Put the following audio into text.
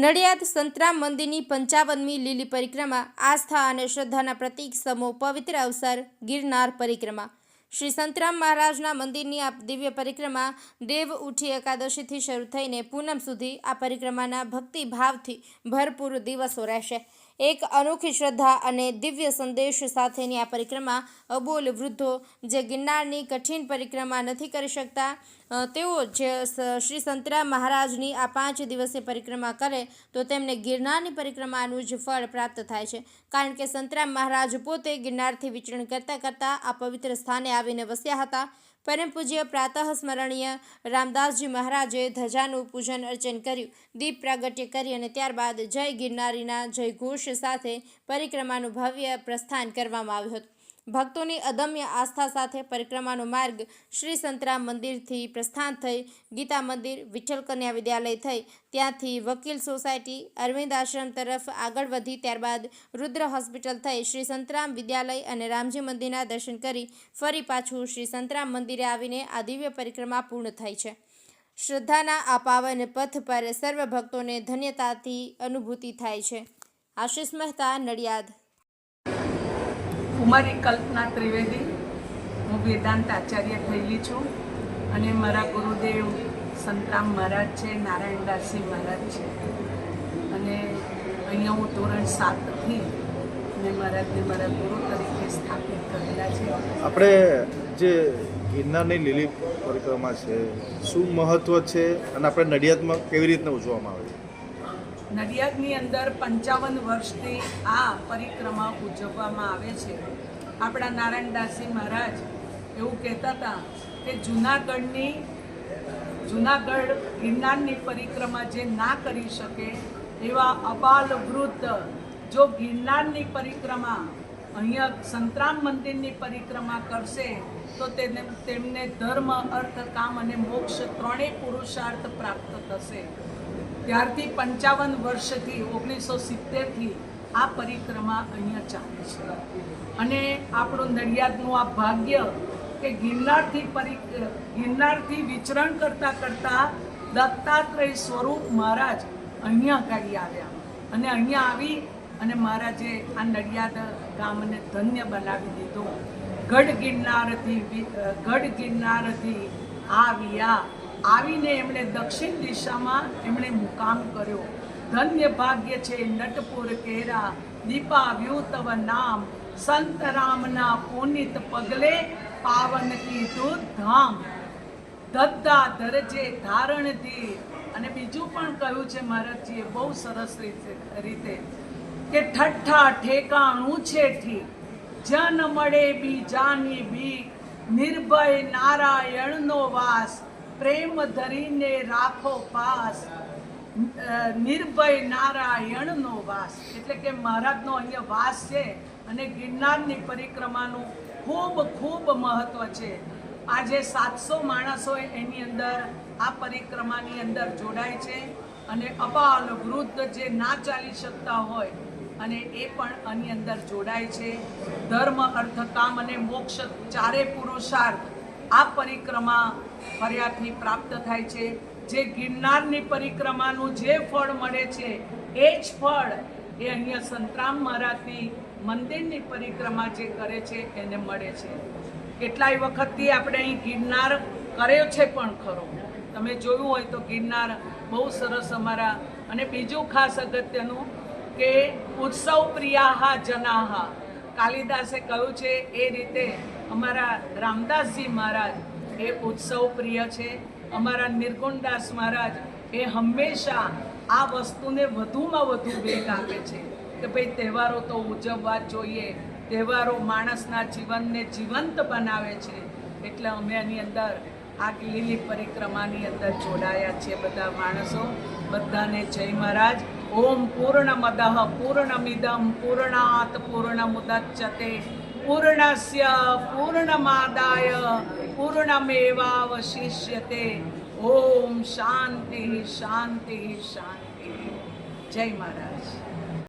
નડિયાદ સંતરામ મંદિરની પંચાવનમી લીલી પરિક્રમા, આસ્થા અને શ્રદ્ધાના પ્રતીક સમો પવિત્ર અવસર, ગિરનાર પરિક્રમા. શ્રી સંતરામ મહારાજના મંદિરની આ દિવ્ય પરિક્રમા દેવ ઉઠી એકાદશીથી શરૂ થઈને પૂનમ સુધી આ પરિક્રમાના ભક્તિભાવથી ભરપૂર દિવસો રહેશે. એક અનોખી શ્રદ્ધા અને દિવ્ય સંદેશ સાથેની આ પરિક્રમા અબોલ વૃદ્ધો જે ગિરનારની કઠિન પરિક્રમા નથી કરી શકતા તેઓ જે શ્રી સંતરામ મહારાજની આ પાંચ દિવસીય પરિક્રમા કરે, તો તેમને ગિરનારની પરિક્રમાનું જ ફળ પ્રાપ્ત થાય છે. કારણ કે સંતરામ મહારાજ પોતે ગિરનારથી વિચરણ કરતાં કરતાં આ પવિત્ર સ્થાને આવીને વસ્યા હતા. પરમ પૂજ્ય પ્રાતઃ સ્મરણીય રામદાસજી મહારાજે ધજાનું પૂજન અર્ચન કર્યું. દીપ પ્રાગટ્ય કરી અને ત્યારબાદ જય ગિરનારીના જય ઘોષ સાથે પરિક્રમાનું ભવ્ય પ્રસ્થાન કરવામાં આવ્યું હતું. ભક્તોની અદમ્ય આસ્થા સાથે પરિક્રમાનો માર્ગ શ્રી સંતરામ મંદિરથી પ્રસ્થાન થઈ, ગીતા મંદિર, વિઠ્ઠલ કન્યા વિદ્યાલય થઈ. ત્યાંથી વકીલ સોસાયટી, અરવિંદ આશ્રમ તરફ આગળ વધી, ત્યારબાદ રુદ્ર હોસ્પિટલ થઈ શ્રી સંતરામ વિદ્યાલય અને રામજી મંદિરના દર્શન કરી ફરી પાછું શ્રી સંતરામ મંદિરે આવીને આ દિવ્ય પરિક્રમા પૂર્ણ થઈ છે. શ્રદ્ધાના આ પાવન પથ પર સર્વ ભક્તોને ધન્યતાથી અનુભૂતિ થાય છે. આશિષ મહેતા, નડિયાદ. કુમારી કલ્પના ત્રિવેદી. હું વેદાંત આચાર્ય થયેલી છું અને મારા ગુરુદેવ સંતરામ મહારાજ છે, નારાયણદાસજી મહારાજ છે. અને અહીંયા હું ધોરણ સાતથી અને મહારાજને મારા ગુરુ તરીકે સ્થાપિત કરેલા છે. આપણે જે ગિરનારની લીલી પરિક્રમા છે, શું મહત્વ છે અને આપણે નડિયાદમાં કેવી રીતના ઉજવવામાં આવે છે? નડિયાદની અંદર પંચાવન વર્ષથી આ પરિક્રમા ઉજવવામાં આવે છે. આપણા નારાયણદાસજી મહારાજ એવું કહેતા હતા કે જૂનાગઢની, જૂનાગઢ ગિરનારની પરિક્રમા જે ના કરી શકે એવા અબાલ વૃદ્ધ જો ગિરનારની પરિક્રમા અહીંયા સંતરામ મંદિરની પરિક્રમા કરશે, તો તેને તેમને ધર્મ, અર્થ, કામ અને મોક્ષ ત્રણેય પુરુષાર્થ પ્રાપ્ત થશે. ત્યારથી પંચાવન વર્ષથી, ઓગણીસો સિત્તેરથી આ પરિક્રમા અહીંયા ચાલે છે. અને આપણું નડિયાદનું આ ભાગ્ય કે ગિરનારથી પરિ ગિરનારથી વિચરણ કરતાં કરતાં દત્તાત્રેય સ્વરૂપ મહારાજ અહીંયા ગાડી આવ્યા. અને અહીંયા આવી અને મહારાજે આ નડિયાદ ગામને ધન્ય બનાવી દીધું. ગઢ ગિરનારથી ગઢ ગિરનારથી આવ્યા. આવીને એમણે દક્ષિણ દિશામાં એમણે મુકામ કર્યો. ધન્ય ભાગ્ય છે નટપુર કેરા, દીપા વ્યુતવ નામ, સંત રામના પુનિત પગલે પાવન કીધું ધામ. દદ્દા ધરજે ધારણથી અને બીજું પણ કહ્યું છે મહારાજજીએ, બહુ સરસ રીતે રીતે કે ઠઠ્ઠા ઠેકાણું છે ઠી જન મળે બીજાની બી નિર્ભય નારાયણનો વાસ. પ્રેમ ધરીને રાખો પાસ નિર્ભય નારાયણનો વાસ. એટલે કે મહારાજનો અહીંયા વાસ છે અને ગિરનારની પરિક્રમાનું ખૂબ ખૂબ મહત્વ છે. આજે સાતસો માણસો એની અંદર આ પરિક્રમાની અંદર જોડાય છે અને અપાલ વૃદ્ધ જે ના ચાલી શકતા હોય અને એ પણ આની અંદર જોડાય છે. ધર્મ અર્થ કામ અને મોક્ષ ચારે પુરુષાર્થ આ પરિક્રમા ફરિયાદની પ્રાપ્ત થાય છે. જે ગિરનારની પરિક્રમાનું જે ફળ મળે છે, એ જ ફળ એ અહીંયા સંતરામ મહારાજની મંદિરની પરિક્રમા જે કરે છે, એને મળે છે. કેટલાય વખતથી આપણે અહીં ગિરનાર કર્યો છે પણ ખરો. તમે જોયું હોય તો ગિરનાર બહુ સરસ અમારા, અને બીજું ખાસ અગત્યનું કે ઉત્સવ પ્રિયાહા જનાહા. કાલિદાસે કહ્યું છે, એ રીતે અમારા રામદાસજી મહારાજ એ ઉત્સવ પ્રિય છે. અમારા નિર્ગુણદાસ મહારાજ એ હંમેશા આ વસ્તુને વધુમાં વધુ વેગ આપે છે કે ભાઈ તહેવારો તો ઉજવવા જોઈએ. તહેવારો માણસના જીવનને જીવંત બનાવે છે. એટલે અમે એની અંદર આ લીલી પરિક્રમાની અંદર જોડાયા છીએ બધા માણસો. બધાને જય મહારાજ. ઓમ પૂર્ણમદઃ પૂર્ણમિદમ પૂર્ણાત પૂર્ણમુદચ્યતે. પૂર્ણસ્ય પૂર્ણમાદાય પૂર્ણમેવાવશિષ્યતે. ઓમ શાંતિ શાંતિ શાંતિ. જય મહારાજ.